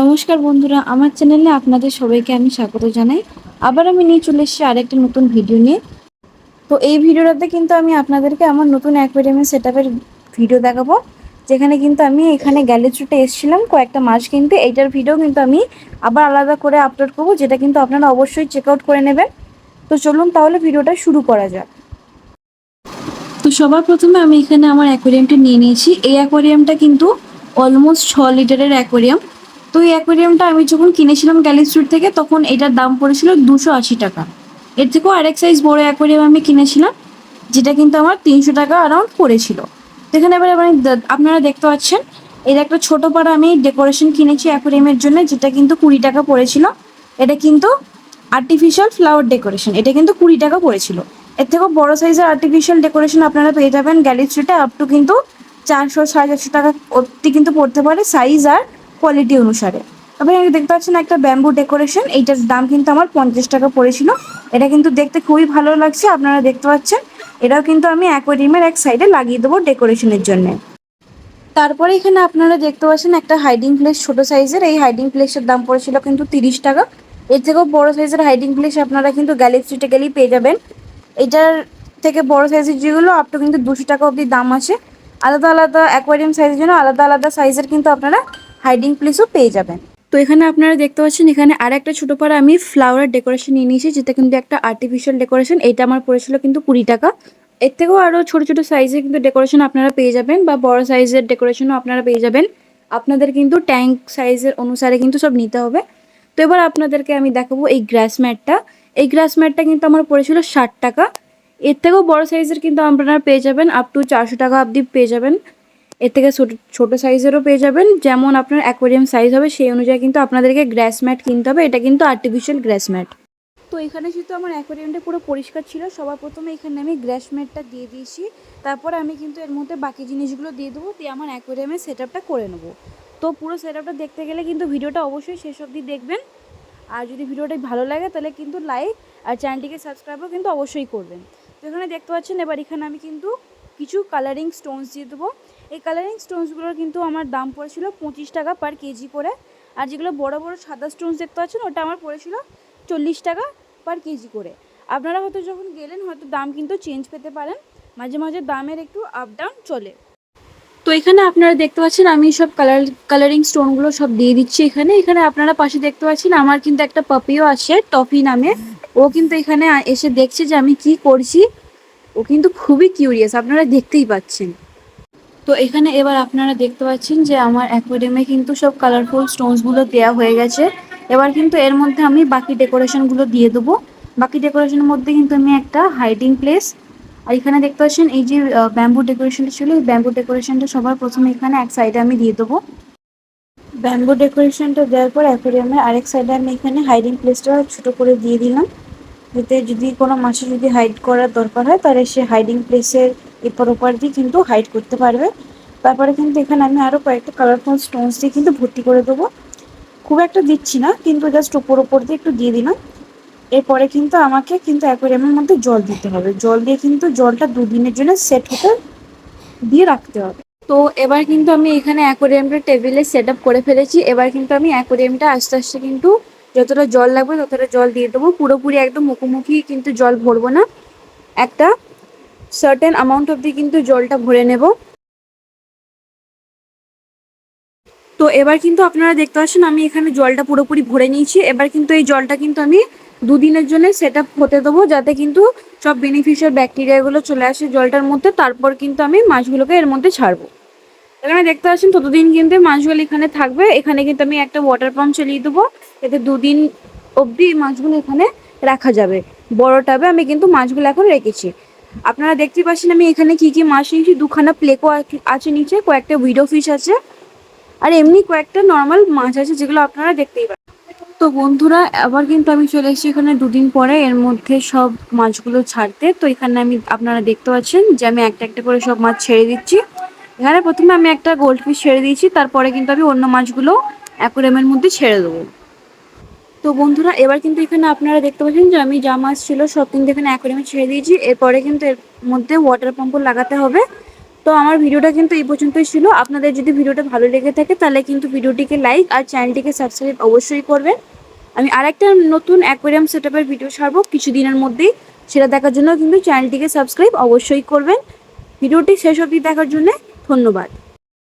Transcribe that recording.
নমস্কার বন্ধুরা, আমার চ্যানেলে আপনাদের সবাইকে আমি স্বাগত জানাই। আবার আমি নিয়ে চলে এসেছি আরেকটা নতুন ভিডিও নিয়ে। তো এই ভিডিওটাতে কিন্তু আমি আপনাদেরকে আমার নতুন অ্যাকোয়ারিয়ামের সেট ভিডিও দেখাবো, যেখানে কিন্তু আমি এখানে গ্যালেট্রিতে এসেছিলাম কয়েকটা মাছ কিনতে। এইটার ভিডিও কিন্তু আমি আবার আলাদা করে আপলোড করব, যেটা কিন্তু আপনারা অবশ্যই চেক আউট করে নেবেন। তো চলুন তাহলে ভিডিওটা শুরু করা যাক। তো সবার প্রথমে আমি এখানে আমার অ্যাকোয়ারিয়ামটা নিয়ে নিয়েছি। এই অ্যাকোয়ারিয়ামটা কিন্তু অলমোস্ট ছ লিটারের অ্যাকোয়ারিয়াম। তো এই অ্যাকোয়ারিয়ামটা আমি যখন কিনেছিলাম গ্যালি স্ট্রিট থেকে, তখন এটার দাম পড়েছিল দুশো আশি টাকা। এর থেকেও আরেক সাইজ বড় অ্যাকোয়ারিয়াম আমি কিনেছিলাম, যেটা কিন্তু আমার তিনশো টাকা অ্যারাউন্ড পড়েছিল। এখানে এবার মানে আপনারা দেখতে পাচ্ছেন, এর একটা ছোট পাড়া আমি ডেকোরেশন কিনেছি অ্যাকোয়ারিয়ামের জন্য, যেটা কিন্তু কুড়ি টাকা পড়েছিল। এটা কিন্তু আর্টিফিশিয়াল ফ্লাওয়ার ডেকোরেশন এটা কিন্তু কুড়ি টাকা পড়েছিল। এর থেকেও বড় সাইজের আর্টিফিশিয়াল ডেকোরেশন আপনারা পেয়ে যাবেন গ্যালি স্ট্রিটে আপ টু কিন্তু চারশো, সাড়ে চারশো টাকা অব্দি কিন্তু পড়তে পারে সাইজ আর কোয়ালিটি অনুসারে। তবে আমি দেখতে পাচ্ছেন একটা ব্যাম্বু ডেকোরেশন এইটার দাম কিন্তু আমার পঞ্চাশ টাকা পড়েছিল। এটা কিন্তু দেখতে খুবই ভালো লাগছে, আপনারা দেখতে পাচ্ছেন। এটাও কিন্তু আমি অ্যাকোয়ারিয়ামের এক সাইডে লাগিয়ে দেবো ডেকোরেশনের জন্য। তারপরে এখানে আপনারা দেখতে পাচ্ছেন একটা হাইডিং প্লেস ছোট সাইজের এই হাইডিং প্লেসের দাম পড়েছিল কিন্তু তিরিশ টাকা। এর থেকেও বড় সাইজের হাইডিং প্লেস আপনারা কিন্তু গ্যালি স্ট্রিটে গেলেই পেয়ে যাবেন। এটার থেকে বড় সাইজের যেগুলো আপ টু কিন্তু দুশো টাকা অবধি দাম আছে। আলাদা আলাদা অ্যাকোয়ারিয়াম সাইজের জন্য আলাদা আলাদা সাইজের কিন্তু আপনারা হাইডিং প্লেসও পেয়ে যাবেন। তো এখানে আপনারা দেখতে পাচ্ছেন, এখানে আর একটা ছোটো পাড়া আমি ফ্লাওয়ার ডেকোরেশন নিয়ে নিয়েছি, যেটা কিন্তু একটা আর্টিফিশিয়াল ডেকোরেশন এটা আমার পড়েছিল কিন্তু কুড়ি টাকা। এর থেকেও আরও ছোটো ছোটো সাইজের কিন্তু ডেকোরেশন আপনারা পেয়ে যাবেন বা বড় সাইজের ডেকোরেশনও আপনারা পেয়ে যাবেন। আপনাদের কিন্তু ট্যাঙ্ক সাইজের অনুসারে কিন্তু সব নিতে হবে। তো এবার আপনাদেরকে আমি দেখাবো এই গ্রাস ম্যাটটা এই গ্রাস ম্যাটটা কিন্তু আমার পড়েছিল ষাট টাকা। এর থেকেও বড় সাইজের কিন্তু আপনারা পেয়ে যাবেন আপ টু চারশো টাকা অবধি পেয়ে যাবেন। এর থেকে ছোটো সাইজেরও পেয়ে যাবেন। যেমন আপনার অ্যাকোয়ারিয়াম সাইজ হবে, সেই অনুযায়ী কিন্তু আপনাদেরকে গ্রাস ম্যাট কিনতে হবে। এটা কিন্তু আর্টিফিশিয়াল গ্রাস ম্যাট তো এখানে যেহেতু আমার অ্যাকোয়ারিয়ামটা পুরো পরিষ্কার ছিল, সবার প্রথমে এখানে আমি গ্রাস ম্যাটটা দিয়ে দিয়েছি। তারপর আমি কিন্তু এর মধ্যে বাকি জিনিসগুলো দিয়ে দেবো, দিয়ে আমার অ্যাকোয়ারিয়ামের সেট করে নেব। তো পুরো সেট দেখতে গেলে কিন্তু ভিডিওটা অবশ্যই শেষ অবধি দেখবেন। আর যদি ভিডিওটা ভালো লাগে, তাহলে কিন্তু লাইক আর চ্যানেলটিকে সাবস্ক্রাইবও কিন্তু অবশ্যই করবেন। তো এখানে দেখতে পাচ্ছেন, এবার এখানে আমি কিন্তু কিছু কালারিং স্টোনস দিয়ে দেবো। এই কালারিং স্টোনসগুলোর কিন্তু আমার দাম পড়েছিল পঁচিশ টাকা পার কেজি করে। আর যেগুলো বড় বড় সাদা স্টোনস দেখতে পাচ্ছেন, ওটা আমার পড়েছিল চল্লিশ টাকা পার কেজি করে। আপনারা হয়তো যখন গেলেন, হয়তো দাম কিন্তু চেঞ্জ পেতে পারেন। মাঝে মাঝে দামের একটু আপ ডাউন চলে। তো এখানে আপনারা দেখতে পাচ্ছেন, আমি সব কালার কালারিং স্টোনগুলো সব দিয়ে দিচ্ছি এখানে। এখানে আপনারা পাশে দেখতে পাচ্ছেন, আমার কিন্তু একটা পাপিও আছে টফি নামে। ও কিন্তু এখানে এসে দেখছে যে আমি কি করছি। ও কিন্তু খুবই কিউরিয়াস আপনারা দেখতেই পাচ্ছেন। তো এখানে এবার আপনারা দেখতে পাচ্ছেন যে আমার অ্যাকোয়ারিয়ামে কিন্তু সব কালারফুল স্টোনসগুলো দেওয়া হয়ে গেছে। এবার কিন্তু এর মধ্যে আমি বাকি ডেকোরেশনগুলো দিয়ে দেবো। বাকি ডেকোরেশনের মধ্যে কিন্তু আমি একটা হাইডিং প্লেস আর এখানে দেখতে পাচ্ছেন এই যে ব্যাম্বু ডেকোরেশনটা ছিল, এই ব্যাম্বু ডেকোরেশনটা সবার প্রথমে এখানে এক সাইডে আমি দিয়ে দেবো। ব্যাম্বু ডেকোরেশনটা দেওয়ার পর অ্যাকোয়ারিয়ামের আরেক সাইডে আমি এখানে হাইডিং প্লেসটা ছোটো করে দিয়ে দিলাম। এতে যদি কোনো মাছের যদি হাইড করার দরকার হয়, তাহলে সে হাইডিং প্লেসের এপার ওপার দিয়ে কিন্তু হাইড করতে পারবে। তারপরে কিন্তু এখানে আমি আরও কয়েকটা কালারফুল স্টোনস দিয়ে কিন্তু ভর্তি করে দেবো। খুব একটা দিচ্ছি না, কিন্তু জাস্ট ওপর ওপর দিয়ে একটু দিয়ে দিলাম। এরপরে কিন্তু আমাকে কিন্তু অ্যাকোয়ারিয়ামের মধ্যে জল দিতে হবে। জল দিয়ে কিন্তু জলটা দুদিনের জন্য সেট হতে দিয়ে রাখতে হবে। তো এবার কিন্তু আমি এখানে অ্যাকোয়ারিয়ামটা টেবিলে সেট আপ করে ফেলেছি। এবার কিন্তু আমি অ্যাকোয়ারিয়ামটা আস্তে আস্তে কিন্তু যতটা জল লাগবে ততটা জল দিয়ে দেবো। পুরোপুরি একদম মুখোমুখি কিন্তু জল ভরবো না। একটা সার্টেন অ্যামাউন্ট অবধি কিন্তু জলটা ভরে নেব। তো এবার কিন্তু আপনারা দেখতে পাচ্ছেন, আমি এখানে জলটা পুরোপুরি ভরে নিয়েছি। এবার কিন্তু এই জলটা কিন্তু আমি দুদিনের জন্য সেট হতে দেবো, যাতে কিন্তু সব বেনিফিশিয়াল ব্যাকটেরিয়াগুলো চলে আসে জলটার মধ্যে। তারপর কিন্তু আমি মাছগুলোকে এর মধ্যে ছাড়বো। এখানে দেখতে পাচ্ছেন, ততদিন কিন্তু মাছগুলো এখানে থাকবে। এখানে কিন্তু আমি একটা ওয়াটার পাম্প চালিয়ে দেবো। এতে দুদিন অবধি মাছগুলো এখানে রাখা যাবে। বড় টাবে আমি কিন্তু মাছগুলো এখন রেখেছি। আপনারা দেখতে পাচ্ছেন আমি এখানে কি কি মাছ নিয়েছি? দুখানা প্লেকো আছে নিচে, কয়েকটা উইডো ফিশ আছে। আর এমনি কয়েকটা নর্মাল মাছ আছে যেগুলো আপনারা দেখতেই পাচ্ছেন তো বন্ধুরা, আবার কিন্তু আমি চলে এসেছি এখানে দুদিন পরে, এর মধ্যে সব মাছগুলো ছাড়তে। তো এখানে আমি আপনারা দেখতে পাচ্ছেন যে আমি একটা একটা করে সব মাছ ছেড়ে দিচ্ছি। এখানে প্রথমে আমি একটা গোল্ড ফিশ ছেড়ে দিয়েছি, তারপরে কিন্তু আমি অন্য মাছগুলো অ্যাকোরিয়ামের মধ্যে ছেড়ে দেবো। তো বন্ধুরা, এবার কিন্তু এখানে আপনারা দেখতে পাচ্ছেন যে আমি যা মাছ ছিল সব কিন্তু এখানে অ্যাকোরিয়ামে ছেড়ে দিয়েছি। এরপরে কিন্তু এর মধ্যে ওয়াটার পাম্পও লাগাতে হবে। তো আমার ভিডিওটা কিন্তু এই পর্যন্তই ছিল। আপনাদের যদি ভিডিওটা ভালো লেগে থাকে, তাহলে কিন্তু ভিডিওটিকে লাইক আর চ্যানেলটিকে সাবস্ক্রাইব অবশ্যই করবেন। আমি আরেকটা নতুন অ্যাকোয়ারিয়াম সেট ভিডিও ছাড়বো কিছুদিনের মধ্যেই। সেটা দেখার জন্য কিন্তু চ্যানেলটিকে সাবস্ক্রাইব অবশ্যই করবেন। ভিডিওটি শেষ অবধি দেখার জন্য ধন্যবাদ।